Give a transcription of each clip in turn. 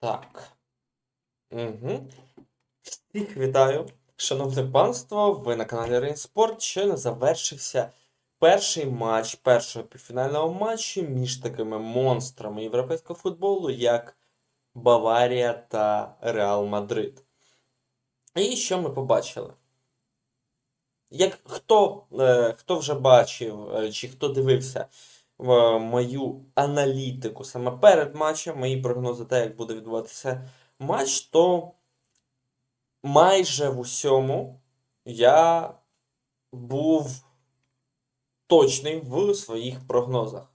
Так. Угу. Всіх вітаю, шановне панство. Ви на каналі Рейнспорт. Щойно завершився перший матч першого півфінального матчу між такими монстрами європейського футболу, як Баварія та Реал Мадрид. І що ми побачили? Як хто, е, хто вже бачив, е, чи хто дивився мою аналітику саме перед матчем, мої прогнози, те, як буде відбуватися матч, то майже в усьому я був точний в своїх прогнозах.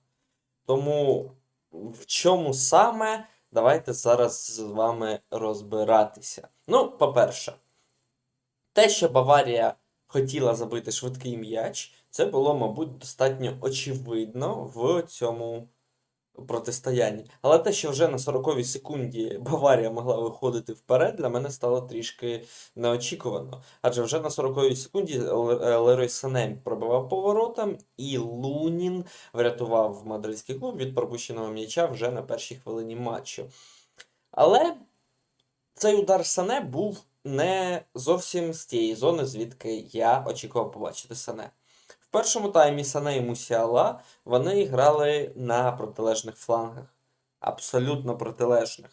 Тому в чому саме, давайте зараз з вами розбиратися. Ну, по-перше, те, що Баварія хотіла забити швидкий м'яч, це було, мабуть, достатньо очевидно в цьому протистоянні. Але те, що вже на 40-й секунді Баварія могла виходити вперед, для мене стало трішки неочікувано. Адже вже на 40-й секунді е, Лерой Санем пробивав поворотом, і Лунін врятував мадридський клуб від пропущеного м'яча вже на першій хвилині матчу. Але цей удар Сане був не зовсім з тієї зони, звідки я очікував побачити Сане. Першому таймі Сане і Мусіала вони грали на протилежних флангах. Абсолютно протилежних.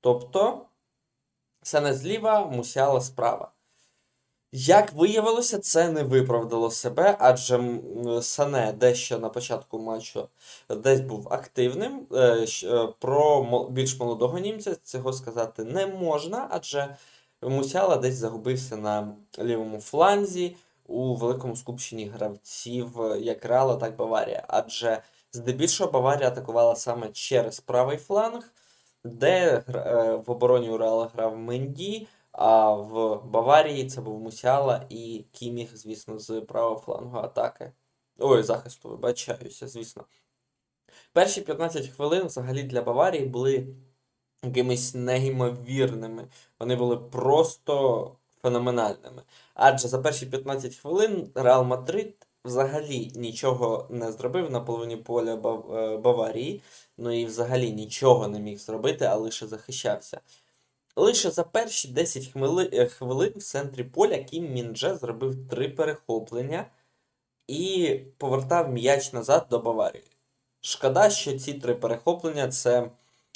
Тобто, Сане зліва, Мусіала справа. Як виявилося, це не виправдало себе, адже Сане дещо на початку матчу десь був активним. Е, е, Про більш молодого німця цього сказати не можна, адже Мусіала десь загубився на лівому фланзі у великому скупченні гравців е, як Реала, так Баварія. Адже здебільшого Баварія атакувала саме через правий фланг, де е, в обороні у Реала грав Менді, а в Баварії це був Мусіала і Кіміх, звісно, з правого флангу атаки. Ой, захисту, вибачаюся, звісно. Перші 15 хвилин взагалі для Баварії були якимись неймовірними. Вони були просто феноменальними. Адже за перші 15 хвилин Реал Мадрид взагалі нічого не зробив на половині поля е, Баварії. Ну і взагалі нічого не міг зробити, а лише захищався. Лише за перші 10 хвили- е, хвилин в центрі поля Кім Міндже зробив три перехоплення і повертав м'яч назад до Баварії. Шкода, що ці три перехоплення це,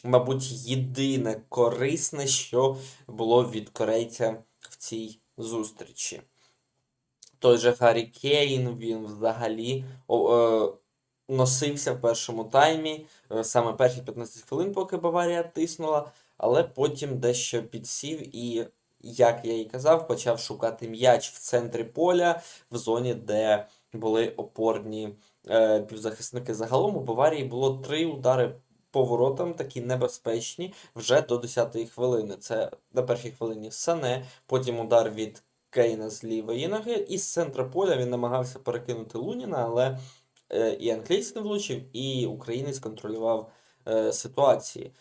мабуть, єдине корисне, що було від корейця цій зустрічі. Той же Гаррі Кейн, він взагалі е, носився в першому таймі, е, саме перші 15 хвилин, поки Баварія тиснула, але потім дещо підсів і, як я і казав, почав шукати м'яч в центрі поля, в зоні, де були опорні е, півзахисники. Загалом у Баварії було три удари поворотом, такі небезпечні, вже до 10-ї хвилини. Це на першій хвилині Сане, потім удар від Кейна з лівої ноги, і з центра поля він намагався перекинути Луніна, але е, і англійський не влучив, і українець контролював е, ситуації.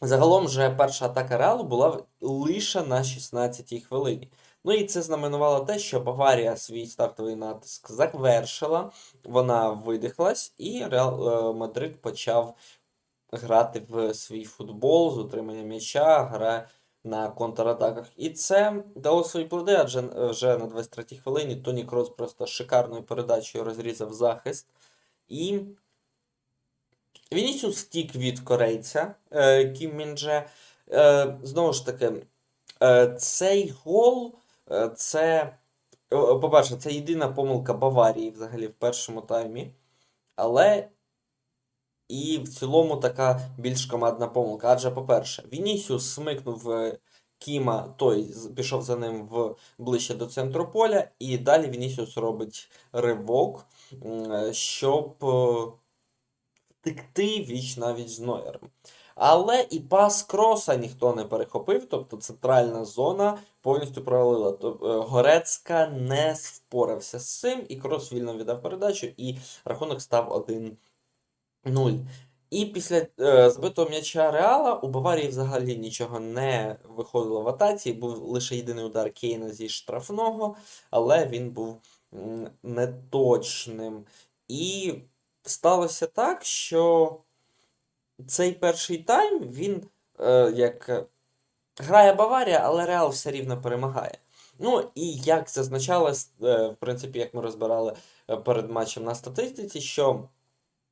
Загалом же перша атака Реалу була лише на 16-й хвилині. Ну і це знаменувало те, що Баварія свій стартовий натиск завершила, вона видихлась, і Реал е, Мадрид почав грати в свій футбол з утримання м'яча, гра на контратаках. І це дало свої плоди, адже е, вже на 23-й хвилині Тоні Крос просто шикарною передачею розрізав захист. І Вінісіус втік від корейця е, Кім Міндже. Е, знову ж таки, е, цей гол е, це, е, по-перше, це єдина помилка Баварії взагалі в першому таймі. Але і в цілому така більш командна помилка. Адже, по-перше, Вінісіус смикнув е, Кіма, той пішов за ним в ближче до центру поля, і далі Вінісіус робить ривок, е, щоб е, втекти віч навіть з Нойером. Але і пас кроса ніхто не перехопив, тобто центральна зона повністю провалила. Тобто Горецька не впорався з цим, і крос вільно віддав передачу, і рахунок став 1-0. І після е, збитого м'яча Реала у Баварії взагалі нічого не виходило в атаці. Був лише єдиний удар Кейна зі штрафного, але він був неточним. І сталося так, що цей перший тайм він е, як е, грає Баварія, але Реал все рівно перемагає. Ну і як зазначалось, е, в принципі, як ми розбирали е, перед матчем на статистиці, що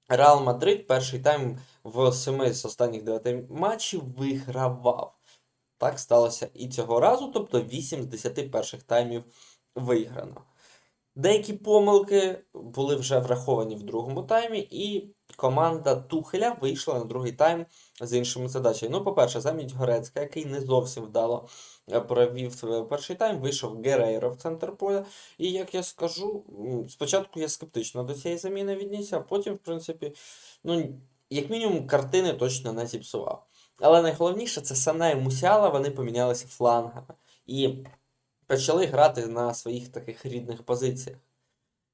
Реал Мадрид перший тайм в семи з останніх дев'яти матчів вигравав. Так сталося і цього разу, тобто 8 з 10 перших таймів виграно. Деякі помилки були вже враховані в другому таймі, і команда Тухеля вийшла на другий тайм з іншими задачами. Ну, по-перше, замість Горецька, який не зовсім вдало е, провів перший тайм, вийшов Герейро в центр поля. І як я скажу, спочатку я скептично до цієї заміни віднісся, а потім, в принципі, ну, як мінімум, картини точно не зіпсував. Але найголовніше це Сане і Мусіала, вони помінялися флангами. І почали грати на своїх таких рідних позиціях.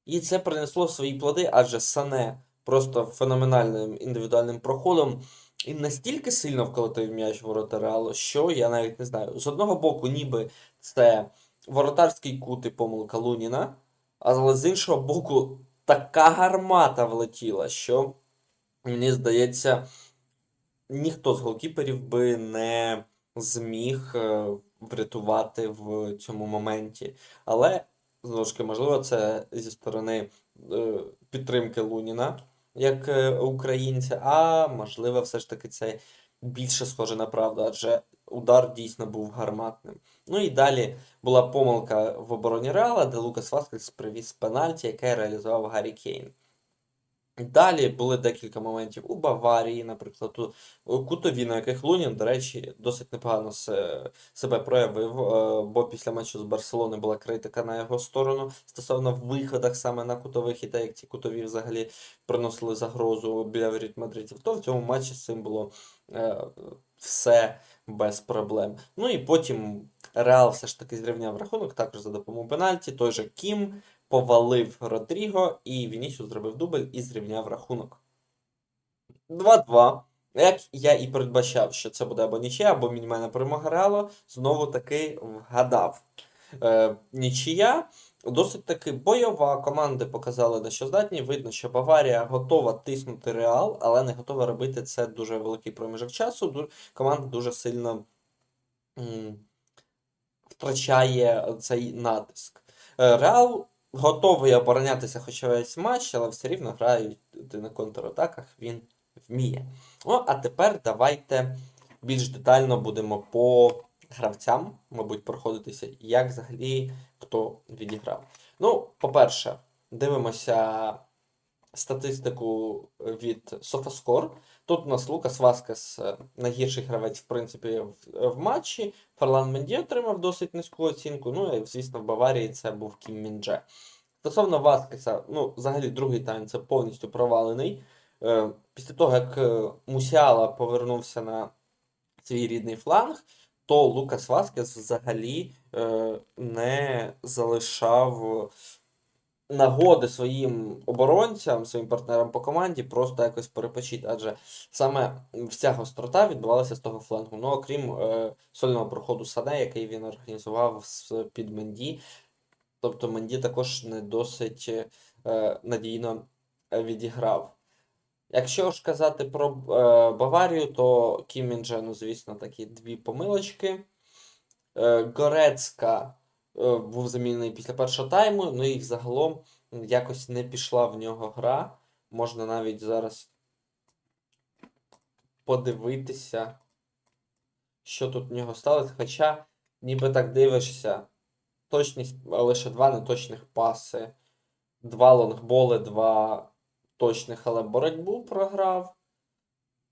І це принесло свої плоди, адже Сане просто феноменальним індивідуальним проходом і настільки сильно вколотив м'яч ворота Реалу, що я навіть не знаю. З одного боку, ніби це воротарський кут і помилка Луніна, але з іншого боку, така гармата влетіла, що мені здається, ніхто з голкіперів би не зміг е, врятувати в цьому моменті. Але, знову ж таки, можливо, це зі сторони е, підтримки Луніна як е, українця, а можливо, все ж таки це більше схоже на правду, адже удар дійсно був гарматним. Ну і далі була помилка в обороні Реала, де Лукас Васкес привіз пенальті, яке реалізував Гаррі Кейн. Далі були декілька моментів у Баварії, наприклад, у кутові, на яких Лунін, до речі, досить непогано себе проявив, е, бо після матчу з Барселони була критика на його сторону стосовно виходах саме на кутових, і те, як ці кутові взагалі приносили загрозу біля воріт мадридів, то в цьому матчі з цим було е, все без проблем. Ну і потім Реал все ж таки зрівняв рахунок, також за допомогою пенальті. Той же Кім повалив Родріго, і Вінісіус зробив дубль і зрівняв рахунок. 2-2. Як я і передбачав, що це буде або нічия, або мінімальна перемога Реалу, знову таки вгадав. Е, нічия досить таки бойова. Команди показали на що здатні. Видно, що Баварія готова тиснути Реал, але не готова робити це дуже великий проміжок часу. Команда дуже сильно втрачає цей натиск. Е, Реал готовий оборонятися хоча весь матч, але все рівно грають на контратаках, він вміє. Ну, а тепер давайте більш детально будемо по гравцям, мабуть, проходитися, як взагалі хто відіграв. Ну, по-перше, дивимося статистику від SofaScore. Тут у нас Лукас Васкес е, найгірший гравець, в принципі, в, в матчі. Ферлан Менді отримав досить низьку оцінку. Ну і, звісно, в Баварії це був Кім Мінже. Стосовно Васкеса, ну, взагалі, другий тайм це повністю провалений. Е, Після того, як е, Мусіала повернувся на свій рідний фланг, то Лукас Васкес взагалі не залишав нагоди своїм оборонцям, своїм партнерам по команді просто якось перепочити, адже саме вся гострота відбувалася з того флангу. Ну, окрім е, сольного проходу Сане, який він організував під Менді. Тобто Менді також не досить е, надійно відіграв. Якщо ж казати про е, Баварію, то Кім Мінже, ну, звісно, такі дві помилочки. Е, Горецька був замінений після першого тайму, ну і загалом якось не пішла в нього гра. Можна навіть зараз подивитися, що тут в нього сталося. Хоча, ніби так дивишся, точність лише два неточних паси, два лонгболи, два точних, але боротьбу програв.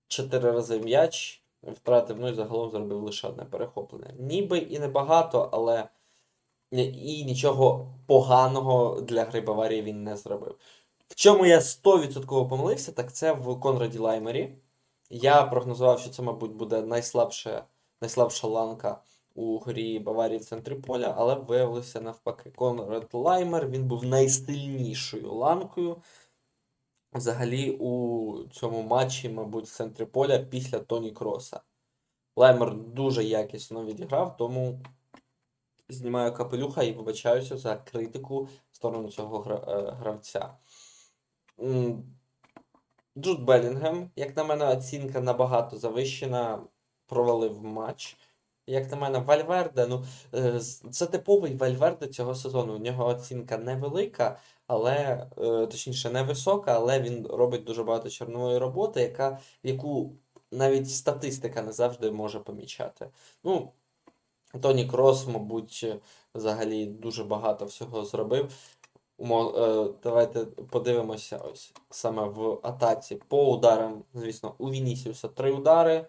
Чотири рази м'яч втратив, ну і загалом зробив лише одне перехоплення. Ніби і небагато, але і нічого поганого для гри Баварії він не зробив. В чому я 100% помилився, так це в Конраді Лаймері. Я прогнозував, що це, мабуть, буде найслабша, найслабша ланка у грі Баварії в центрі поля, але виявилося навпаки. Конрад Лаймер він був найстильнішою ланкою. Взагалі у цьому матчі, мабуть, в центрі поля після Тоні Кроса. Лаймер дуже якісно відіграв, тому знімаю капелюха і вибачаюся за критику в сторону цього е, гравця. Джуд Белінгем, як на мене, оцінка набагато завищена. провалив матч. Як на мене, Вальверде, ну, е, це типовий Вальверде цього сезону. У нього оцінка невелика, але, е, точніше, невисока, але він робить дуже багато чорнової роботи, яка, яку навіть статистика не завжди може помічати. Ну, Тоні Крос, мабуть, взагалі дуже багато всього зробив. Е, Давайте подивимося ось саме в атаці по ударам. Звісно, у Вінісіуса три удари,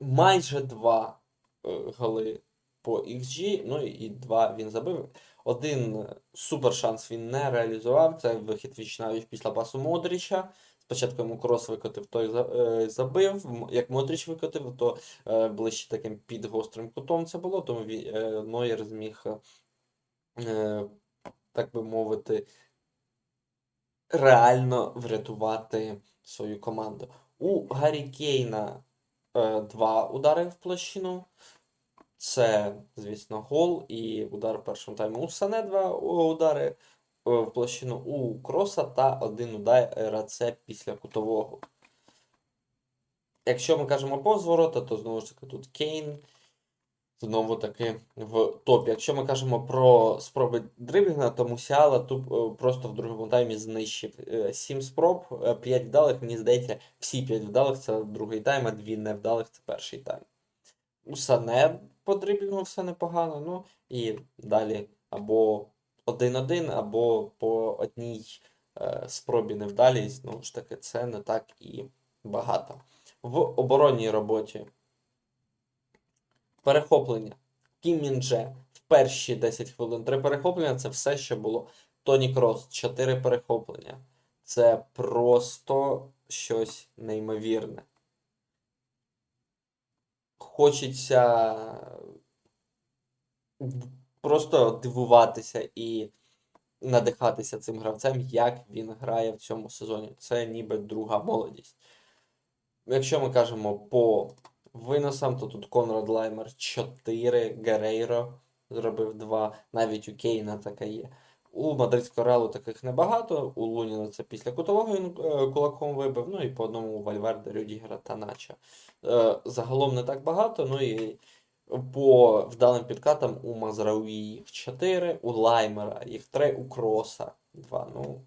майже два е, голи по XG, ну і два він забив. Один супер шанс він не реалізував. Це вихід віч навіть після пасу Модріча. Спочатку йому крос викотив, той е, забив. Як Модріч викотив, то е, ближче таким під гострим кутом це було, тому е, Нойер зміг, так би мовити, реально врятувати свою команду. У Гаррі Кейна два удари в площину. Це, звісно, гол і удар першому таймі. У Сане два удари в площину у Кроса та один удар це після кутового. Якщо ми кажемо повз ворота, то знову ж таки тут Кейн знову таки в топі. Якщо ми кажемо про спроби дриблінга, то Мусіала тут е, просто в другому таймі знищив 7 спроб, 5 вдалих, мені здається, всі 5 вдалих це другий тайм, а 2 невдалих це перший тайм. У Сане по дриблінгу все непогано, ну і далі або 1-1, або по одній е, спробі невдалій, знову ж таки, це не так і багато. В оборонній роботі перехоплення. Кім Мін-дже в перші 10 хвилин 3 перехоплення це все, що було. Тоні Крос 4 перехоплення. Це просто щось неймовірне. Хочеться просто дивуватися і надихатися цим гравцем, як він грає в цьому сезоні. Це ніби друга молодість. Якщо ми кажемо по виносам, то тут Конрад Лаймер 4, Герейро зробив 2, навіть у Кейна таке є. У Мадридського Реалу таких небагато, у Луніна це після кутового він е, кулаком вибив, ну і по одному у Вальверде, Рюдігера та Нача. Е, Загалом не так багато, ну і по вдалим підкатам у Мазрауї їх 4, у Лаймера їх 3, у Кроса 2. Ну,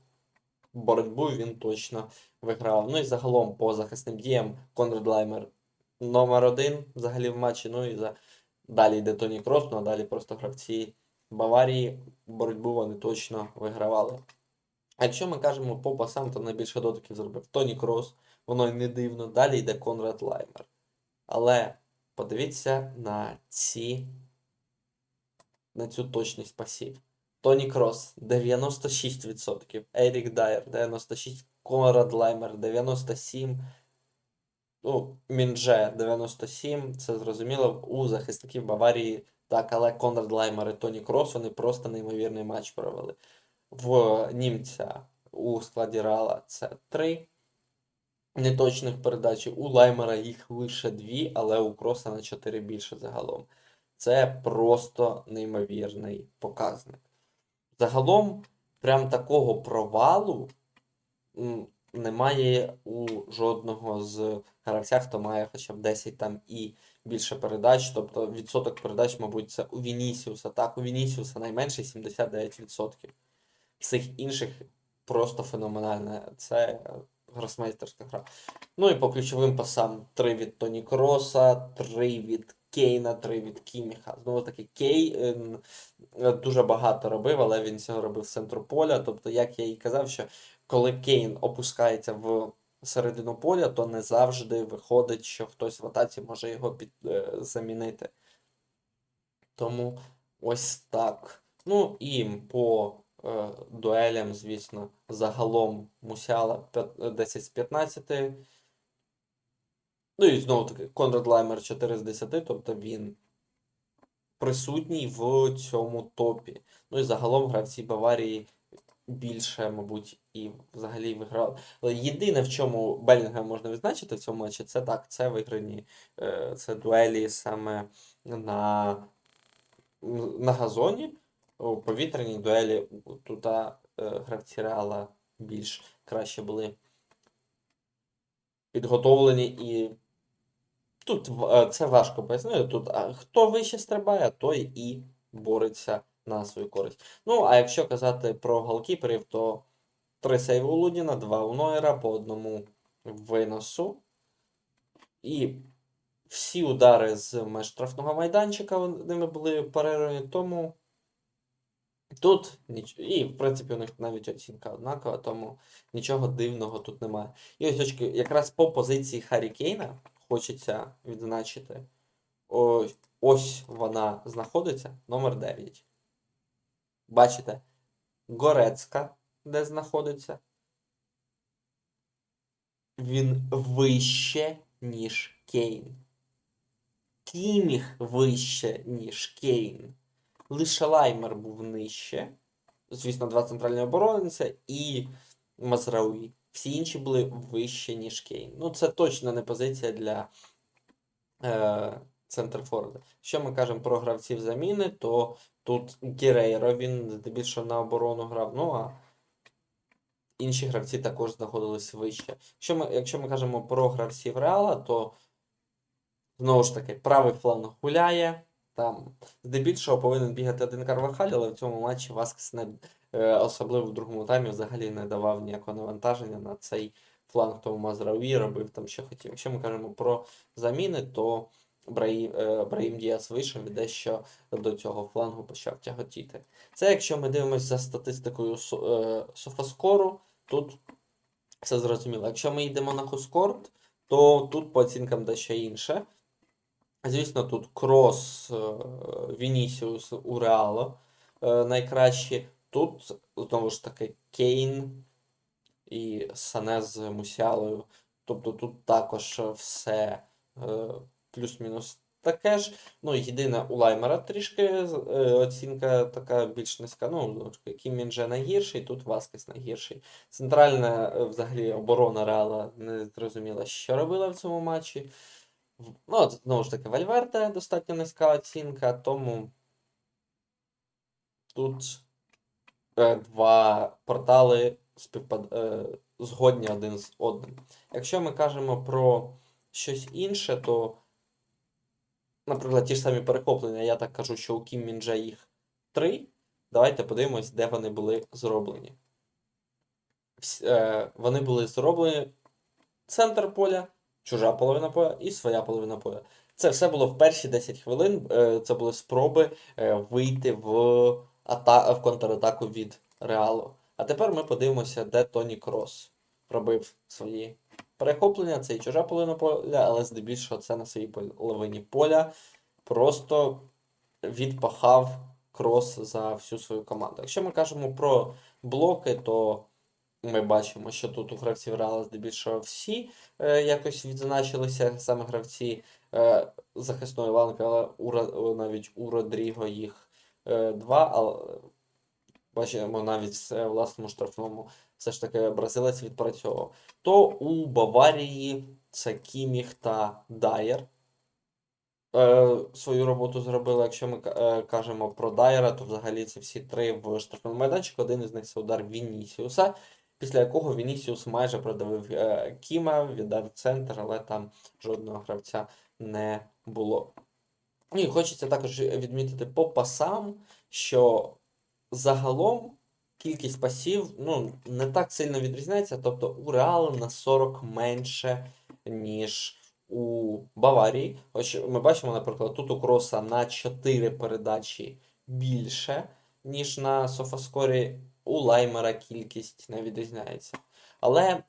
боротьбу він точно виграв. Ну і загалом по захисним діям Конрад Лаймер номер один взагалі в матчі. Ну і за... далі йде Тоні Крос, ну а далі просто гравці Баварії боротьбу вони точно вигравали. А якщо ми кажемо по пасам, то найбільше дотиків зробив Тоні Крос, воно й не дивно. Далі йде Конрад Лаймер. Але подивіться на ці на цю точність пасів. Тоні Крос 96%, Ерік Дайер 96%, Конрад Лаймер 97%, ну, Міндже 97%, це зрозуміло, у захисників Баварії так, але Конрад Лаймер і Тоні Крос вони просто неймовірний матч провели. В німця у складі Рала це 3 неточних передач. У Лаймера їх лише 2, але у Кроса на 4 більше загалом. Це просто неймовірний показник. Загалом, прям такого провалу немає у жодного з гравця, хто має хоча б 10 там і більше передач. Тобто відсоток передач, мабуть, це у Вінісіуса. Так, у Вінісіуса найменший 79%. Всіх інших просто феноменальне. Це гросмейстерська гра. Ну і по ключовим пасам 3 від Тоні Кроса, 3 від Кейна, 3 від Кіміха. Знову таки, Кей е, н- е, дуже багато робив, але він цього робив з центру поля. Тобто, як я і казав, що коли Кейн опускається в середину поля, то не завжди виходить, що хтось в атаці може його під, е, замінити. Тому ось так. Ну і по дуелям, звісно, загалом Мусіала 10 з 15. Ну і знову таки, Конрад Лаймер 4 з 10, тобто він присутній в цьому топі. Ну і загалом гравці Баварії більше, мабуть, і взагалі виграли. Але єдине, в чому Белінгем можна відзначити в цьому матчі, це так, це виграні е, це дуелі саме на, на газоні. У повітряній дуелі тут е, гравці Реала більш краще були підготовлені і Тут е, це важко пояснити. Тут а, хто вище стрибає, той і бореться на свою користь. Ну, а якщо казати про голкіперів, то три сейви у Лудіна, два у Нойера, по одному виносу. І всі удари з меж штрафного майданчика ними були перервані, тому тут ніч... І, в принципі, у них навіть оцінка однакова, тому нічого дивного тут немає. І ось очки, якраз по позиції Харі Кейна хочеться відзначити. Ось, ось вона знаходиться, номер 9. Бачите, Горецька, де знаходиться. Він вище, ніж Кейн. Кіміх вище, ніж Кейн. Лише Лаймер був нижче. Звісно, два центральні оборонця і Мазрауї. Всі інші були вище, ніж Кейн. Ну, це точно не позиція для е, центрфорда. Що ми кажемо про гравців заміни, то тут Герейро, він здебільшого на оборону грав. Ну а інші гравці також знаходились вище. Якщо ми, якщо ми кажемо про гравців Реала, то знову ж таки правий фланг гуляє. Там здебільшого повинен бігати один Карвахаль, але в цьому матчі Васкес не е, особливо в другому таймі взагалі не давав ніякого навантаження на цей фланг, тому Мазрауї робив там, що хотів. Якщо ми кажемо про заміни, то Браїм, е, Браїм Діас вийшов і дещо до цього флангу почав тяготіти. Це якщо ми дивимося за статистикою е, Софаскору, тут все зрозуміло. Якщо ми йдемо на Хускорт, то тут по оцінкам дещо інше. Звісно, тут Крос, е, Вінісіус у Реало е, найкращі. Тут, знову ж таки, Кейн і Сане з Мусіалою. Тобто тут також все е, плюс-мінус таке ж. Ну, єдине, у Лаймера трішки оцінка така більш низька. Ну, Кім Мінже найгірший, тут Васкес найгірший. Центральна взагалі оборона Реала не зрозуміла, що робила в цьому матчі. Ну, от, знову ж таки, Вальверде достатньо низька оцінка, тому тут е, два портали співпад... е, згодні один з одним. Якщо ми кажемо про щось інше, то, наприклад, ті ж самі перехоплення, я так кажу, що у Кім Мінже їх три. Давайте подивимось, де вони були зроблені. Вс- е, Вони були зроблені центр поля, чужа половина поля і своя половина поля. Це все було в перші 10 хвилин. е, Це були спроби е, вийти в, ата... в контратаку від Реалу. А тепер ми подивимося, де Тоні Крос робив свої перехоплення. Це і чужа половина поля, але здебільшого це на своїй половині поля. Просто відпахав крос за всю свою команду. Якщо ми кажемо про блоки, то ми бачимо, що тут у гравців Реала здебільшого всі е, якось відзначилися, саме гравці е, захисної ланки, але у, навіть у Родріго їх е, два, але бачимо навіть в е, власному штрафному все ж таки бразилець відпрацьовував. То у Баварії це Кіміх та Дайер. Е, свою роботу зробили. Якщо ми е, кажемо про Дайера, то взагалі це всі три в штрафному майданчику. Один із них це удар Вінісіуса, після якого Вінісіус майже продавив е, Кіма, віддав центр, але там жодного гравця не було. І хочеться також відмітити по пасам, що загалом кількість пасів ну, не так сильно відрізняється. Тобто у Реал на 40 менше, ніж у Баварії. Ось ми бачимо, наприклад, тут у Кроса на 4 передачі більше, ніж на Софаскорі. У Лаймера кількість не відрізняється. Але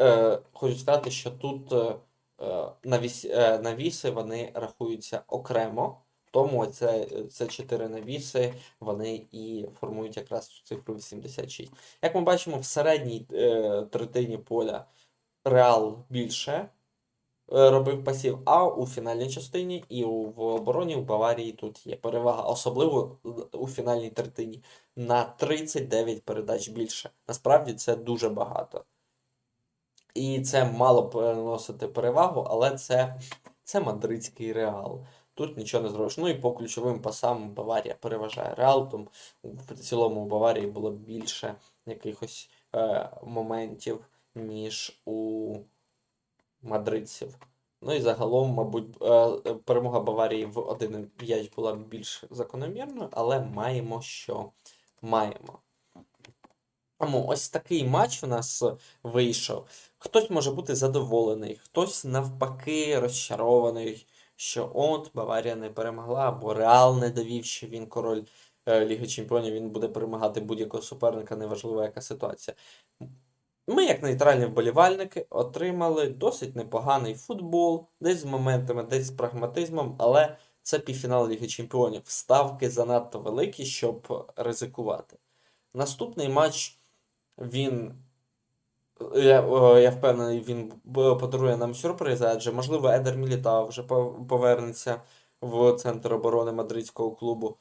е, хочу сказати, що тут е, е, навіс, е, навіси вони рахуються окремо. Тому це, це 4 навіси, вони і формують якраз цю цифру 86. Як ми бачимо, в середній е, третині поля Реал більше робив пасів, а у фінальній частині і в обороні у Баварії тут є перевага, особливо у фінальній третині на 39 передач більше. Насправді це дуже багато. І це мало переносити перевагу, але це, це мадридський реал. Тут нічого не зробиш. Ну і по ключовим пасам Баварія переважає Реал, тому в цілому у Баварії було більше якихось е, моментів, ніж у мадридців. Ну і загалом, мабуть, е, е, перемога Баварії в один м'яч була більш закономірною, але маємо, що маємо. Тому ось такий матч у нас вийшов. Хтось може бути задоволений, хтось навпаки розчарований, що от Баварія не перемогла, або Реал не довів, що він король е, Ліги Чемпіонів, він буде перемагати будь-якого суперника, неважливо яка ситуація. Ми, як нейтральні вболівальники, отримали досить непоганий футбол, десь з моментами, десь з прагматизмом, але це півфінал Ліги Чемпіонів. Ставки занадто великі, щоб ризикувати. Наступний матч він. Я, я впевнений, він подарує нам сюрпризи, адже, можливо, Едер Мілітау вже повернеться в центр оборони мадридського клубу.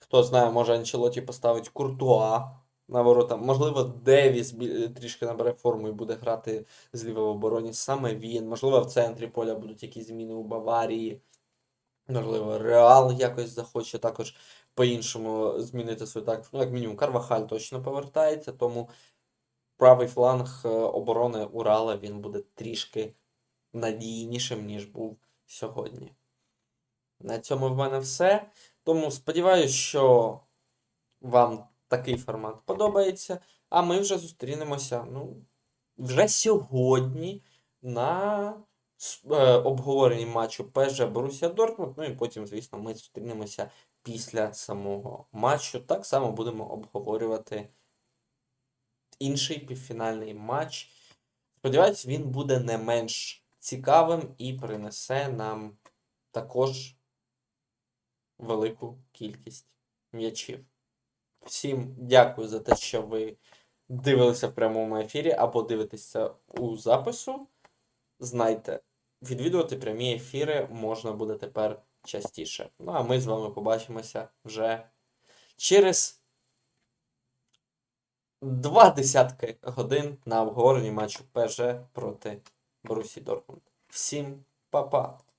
Хто знає, може Анчелоті поставить Куртуа на ворота. Можливо, Девіс трішки набере форму і буде грати зліва в обороні. Саме він. Можливо, в центрі поля будуть якісь зміни у Баварії. Можливо, Реал якось захоче також по-іншому змінити свою тактику. Ну, як мінімум, Карвахаль точно повертається, тому правий фланг е, оборони Урала він буде трішки надійнішим, ніж був сьогодні. На цьому в мене все. Тому сподіваюся, що вам такий формат подобається. А ми вже зустрінемося ну, вже сьогодні на е, обговоренні матчу ПСЖ Борусія Дортмунд. Ну і потім, звісно, ми зустрінемося після самого матчу. Так само будемо обговорювати інший півфінальний матч. Сподіваюсь, він буде не менш цікавим і принесе нам також велику кількість м'ячів. Всім дякую за те, що ви дивилися в прямому ефірі або дивитеся у запису. Знайте, відвідувати прямі ефіри можна буде тепер частіше. Ну а ми з вами побачимося вже через два десятки годин на обговоренні матчу ПЖ проти Борусі Дортмунд. Всім па-па!